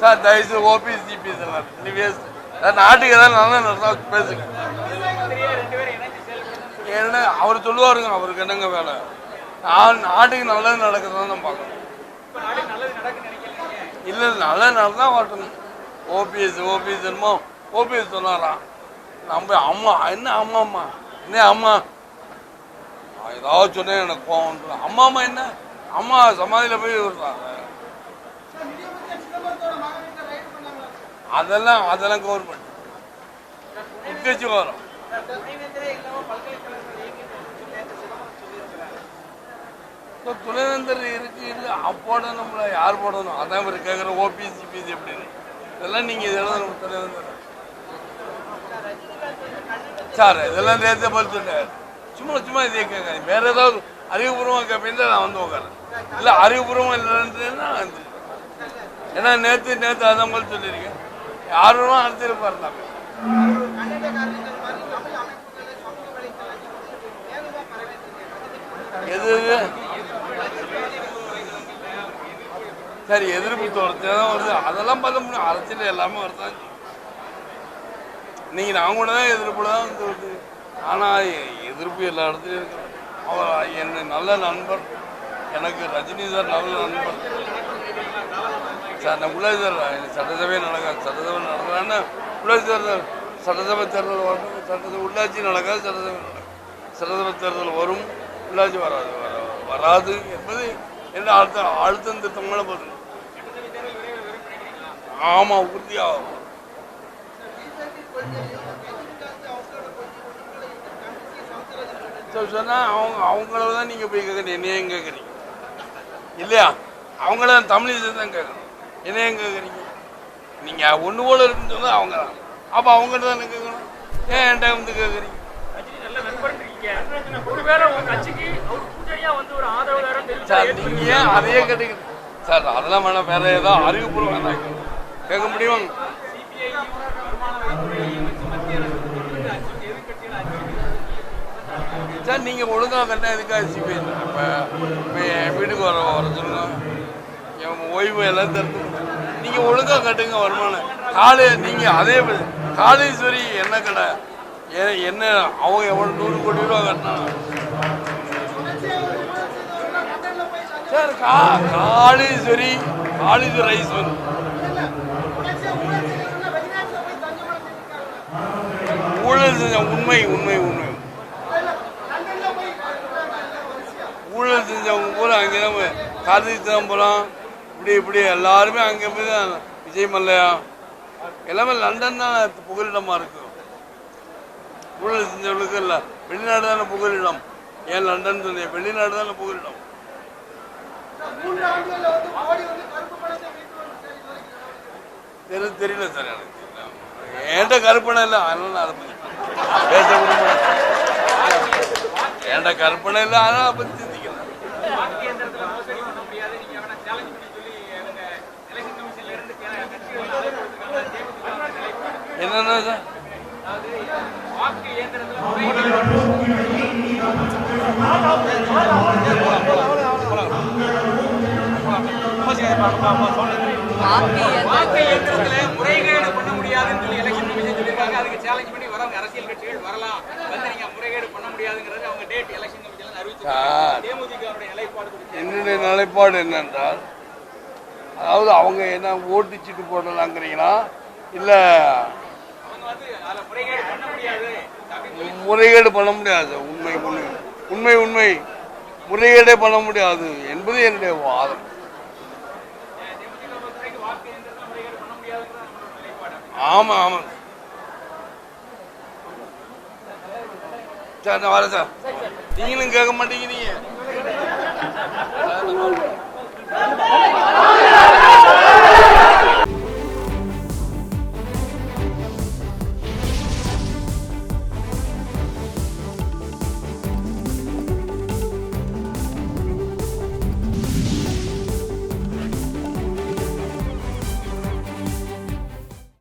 Sir தயவுசெய்து OPS GPS நீ waste sir நாட்டுக்கு ஏதாவது நல்லா நடந்தா பேசுங்க. என்ன அவர் சொல்லுவாருங்க அவருக்கு என்னங்க வேலை? நான் நாட்டுக்கு நல்லது நடக்குதுன்னு தான் பார்க்கணும். இல்லை நல்லது நடந்தா வரட்டும். ஓபிஎஸ் ஓபிஎஸ் என்னமோ ஓபிஎஸ் சொன்னாராம் நம்ம அம்மா என்ன அம்மா அம்மா? என்ன அம்மா? ஏதாவது சொன்னேன் எனக்கு கோவம் அம்மா அம்மா என்ன? அம்மா சமாதியில் போய் விடுறாங்க அதெல்லாம் அதெல்லாம் கவர்மெண்ட் உட்கட்சி வரும் இப்போ துணைவேந்தர் இருக்கு இல்லை அப்போட நம்மளை யார் போடணும்? அதான் இவர் கேட்குற ஓபிஎஸ் ஜிபிஎஸ் அப்படின்னு. இதெல்லாம் நீங்கள் இது எழுதணும் துணைவேந்தர். சார் இதெல்லாம் நேரத்தை பதில் சொன்னார். சும்மா சும்மா இதே கேட்காது வேற ஏதாவது அறிவுபூர்வமாக கேட்பீங்க நான் வந்து உட்காரேன் இல்லை அறிவுபூர்வம் இல்லைன்னா நான் வந்து ஏன்னா நேற்று நேற்று அதான் பதில் சொல்லியிருக்கேன். யாரும் அனுப்பிச்சிருப்பார் தமிழ் எது சரி எதிர்ப்பு தோறத்து தான் வருது அதெல்லாம் பார்க்க முடியும். அரசியல் எல்லாமே வருதான் நீங்கள் நான் கூட தான் எதிர்ப்புல தான் வந்து வருது ஆனால் எதிர்ப்பு எல்லா இடத்துலையும் இருக்கு. அவர் என் நல்ல நண்பர். எனக்கு ரஜினி சார் நல்ல நண்பர். உள்ளாட்சி தேர்தல் சட்டசபை நடக்காது சட்டசபை நடக்கலான்னா உள்ளாட்சி தேர்தல் சட்டசபை தேர்தல் வரணும் சட்டசபை உள்ளாட்சி நடக்காது சட்டசபை நடக்கும் சட்டசபை தேர்தல் வரும் உள்ளாட்சி வராது வராது என்பது என்ன அழுத்த அழுத்தம் திருத்தமான பதில் ஆமாம் உறுதியாக சொன்னால் அவங்க அவங்கள தான் நீங்கள் போய் கேட்குறீங்க என்னையும் கேட்குறீங்க இல்லையா? அவங்கள தான் தமிழிசை தான் கேட்கணும் என்னையும் கேட்குறீங்க நீங்கள் ஒன்று போல இருக்குன்னு சொன்னால் அவங்க தான். அப்போ அவங்கள்ட்ட தானே கேட்கணும் ஏன் என்கிட்ட வந்து கேட்குறீங்க அவர் கூட்டணியா வந்து ஆதரவாளரும் சார் ஏன் அதையே கேட்டுக்கிறீங்க சார் அதெல்லாம் வேணாம். வேற ஏதாவது அறிவுபூர்வம் கேட்க முடியும்? சார் நீங்கள் ஒழுங்காக கட்டினா எதுக்காக சிபிஐ இப்போ? என் வீட்டுக்கு வர வர சொல்லுங்க. என் ஓய்வு எல்லாம் தெரிஞ்சு நீங்கள் ஒழுங்காக கட்டுங்க வருமானம். காலே நீங்கள் அதே காலேஸ்வரி காளீஸ்வரி என்ன கடை? ஏ- என்ன அவங்க எவ்வளோ நூறு கோடி ரூபா கட்டினாங்க? சார் கா காளீஸ்வரி காளீஸ்வரி ரைஸ் ஊழல் செஞ்ச உண்மை உண்மை உண்மை. ஊழல் செஞ்சவங்க பூரா அங்கே தான் போய் சிதம்பரம் இப்படி இப்படி எல்லாருமே அங்கே போய் தான் விஜய் மல்லையா? எல்லாமே லண்டன் தான் புகலிடமாக இருக்கு. ஊழல் செஞ்சவங்களுக்கு இல்லை வெளிநாடு தானே புகலிடம். ஏன் லண்டன் சொன்னீங்க? வெளிநாடு தானே புகலிடம். தெரி தெரியல சார் எனக்கு. என்கிட்ட கற்பனை இல்லை? அதனால நான் அதை பற்றி பேச விரும்பல. என்கிட்ட கற்பனை இல்லை? அதனால அதை பற்றி சிந்திக்கிறேன் வாக்கு இயந்திரத்துல மோசடி பண்ண முடியாது நீங்க வேணா சேலஞ்ச் பண்ணி சொல்லி அவங்க எலெக்ஷன் கமிஷன்ல இருந்து கே- கட்சிகள் அழைப்பு விடுத்திருக்காங்க. தேமுதிக நிலைப்பாடு. என்னென்ன வாக்கு இயந்திரத்துல முறைகேடு பண்ண முடியாதுன்னு சொல்லி எலெக்ஷன் கமிஷன் சொல்லியிருக்காங்க. அதுக்கு சேலஞ்ச் பண்ணி வரவங்க அரசியல் கட்சிகள் வரலாம். வந்து நீங்க முறைகேடு பண்ண முடியாதுங்கிறது அவங்க டேட் எலெக்ஷன் கமிஷன்ல அறிவிச்சிருக்காங்க. என்னுடைய நிலைப்பாடு என்னென்றால் அதாவது அவங்க என்ன ஓட்டு சீட்டு போடலாங்கிறீங்களா? இல்லை அவங்க வந்து அதுல முறைகேடு பண்ண முடியாது அப்படின்னு முறைகேடு பண்ண முடியாது. உண்மை உண்மை. உண்மை உண்மை. முறைகேடே பண்ண முடியாது. என்பது என்னுடைய வாதம். ஆமாம் ஆமாம் சார் நான் வரேன் சார். நீங்களும் கேட்க மாட்டேங்கிறீங்க.